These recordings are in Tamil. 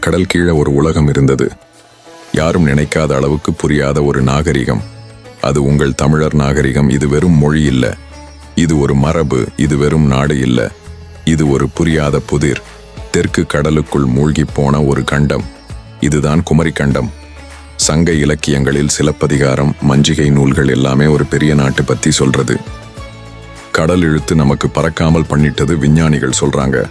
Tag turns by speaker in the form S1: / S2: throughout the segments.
S1: கடல் கீழே ஒரு உலகம் இருந்தது. யாரும் நினைக்காத அளவுக்கு புரியாத ஒரு நாகரிகம். அது உங்கள் தமிழர் நாகரிகம். இது வெறும் மொழி இல்ல. இது ஒரு மரபு. இது வெறும் நாடு இல்ல. இது ஒரு புரியாத புதிர். தெற்கு கடலுக்குள் மூழ்கிப் போன ஒரு கண்டம். இதுதான் குமரி கண்டம். சங்க இலக்கியங்களில் சிலப்பதிகாரம் மஞ்சிகை நூல்கள் எல்லாமே ஒரு பெரிய நாட்டு பத்தி சொல்றது. கடல் இழுத்து நமக்கு பறக்காமல் பண்ணிட்டது விஞ்ஞானிகள் சொல்றாங்க.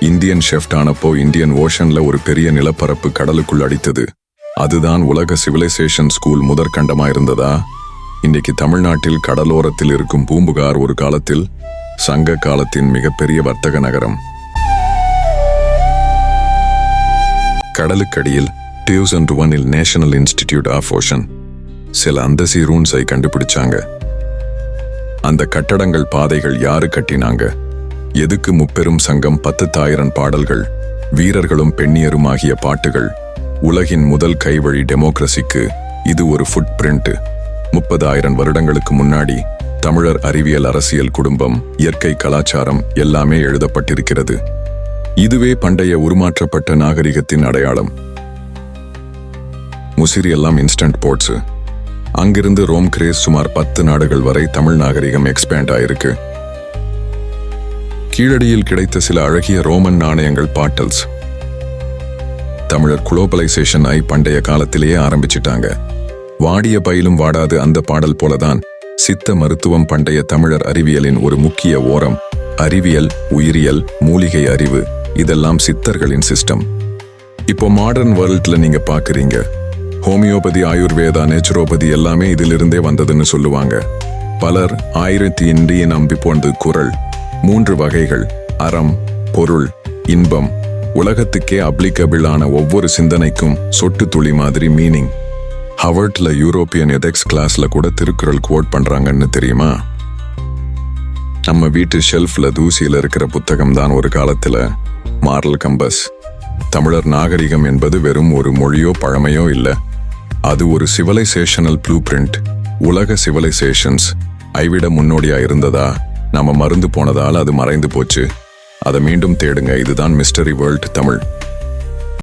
S1: இந்தியன் ஷெஃப்ட் ஆனப்போ இந்தியன் ஓஷன்ல ஒரு பெரிய நிலப்பரப்பு கடலுக்குள் அடித்தது. அதுதான் உலக சிவிலைசேஷன் ஸ்கூல் முதற்கண்டமா இருந்ததா? இன்னைக்கு தமிழ்நாட்டில் கடலோரத்தில் இருக்கும் பூம்புகார் ஒரு காலத்தில் சங்க காலத்தின் மிகப்பெரிய வர்த்தக நகரம். கடலுக்கடியில் அண்ட் ஒனில் நேஷனல் இன்ஸ்டிடியூட் ஆஃப் ஓஷன். சில அந்தசி ரூன்ஸை கண்டுபிடிச்சாங்க. அந்த கட்டடங்கள் பாதைகள் யாரு கட்டினாங்க? எதுக்கு முப்பெரும் சங்கம் பத்துத்தாயிரம் பாடல்கள் வீரர்களும் பெண்ணியரும் ஆகிய பாட்டுகள்? உலகின் முதல் கைவழி டெமோக்ரஸிக்கு இது ஒரு ஃபுட் பிரிண்ட் முப்பதாயிரம் வருடங்களுக்கு முன்னாடி தமிழர் அறிவியல் அரசியல் குடும்பம் இயற்கை கலாச்சாரம் எல்லாமே எழுதப்பட்டிருக்கிறது. இதுவே பண்டைய உருமாற்றப்பட்ட நாகரிகத்தின் அடையாளம். முசிறி எல்லாம் இன்ஸ்டன்ட் போர்ட்ஸ் அங்கிருந்து ரோம் கிரேஸ் சுமார் பத்து நாடுகள் வரை தமிழ் நாகரிகம் எக்ஸ்பேண்ட் ஆயிருக்கு. கீழடியில் கிடைத்த சில அழகிய ரோமன் நாணயங்கள் பாட்டல்ஸ். தமிழர் குளோபலைசேஷன் ஐ பண்டைய காலத்திலேயே ஆரம்பிச்சிட்டாங்க. வாடிய பயிலும் வாடாது அந்த பாடல் போலதான் சித்த மருத்துவம் பண்டைய தமிழர் அறிவியலின் ஒரு முக்கிய ஓரம் அறிவியல் உயிரியல் மூலிகை அறிவு இதெல்லாம் சித்தர்களின் சிஸ்டம். இப்போ மாடர்ன் வேர்ல்ட்ல நீங்க பாக்குறீங்க. ஹோமியோபதி ஆயுர்வேதா நேச்சுரோபதி எல்லாமே இதிலிருந்தே வந்ததுன்னு சொல்லுவாங்க. பலர் ஆயிரத்தி இன்றிய நம்பி போனது குரல் மூன்று வகைகள். அறம் பொருள் இன்பம். உலகத்துக்கே அப்ளிகபிளான ஒவ்வொரு சிந்தனைக்கும் சொட்டு துளி மாதிரி மீனிங் ஹவர்ட்ல யூரோப்பியன் எதெக்ஸ் கிளாஸ்ல கூட திருக்குறள் கோட் பண்றாங்கன்னு தெரியுமா? நம்ம வீட்டு ஷெல்ஃப்ல தூசியில இருக்கிற புத்தகம் தான் ஒரு காலத்துல மாரல் கம்பஸ் தமிழர் நாகரிகம் என்பது வெறும் ஒரு மொழியோ பழமையோ இல்லை. அது ஒரு சிவிலைசேஷனல் ப்ளூ பிரிண்ட் உலக சிவிலைசேஷன்ஸ் ஐவிட முன்னோடியா இருந்ததா? நாம மருந்து போனதால் அது மறைந்து போச்சு. அதை மீண்டும் தேடுங்க. இதுதான் மிஸ்டரி வேர்ல்ட் தமிழ்.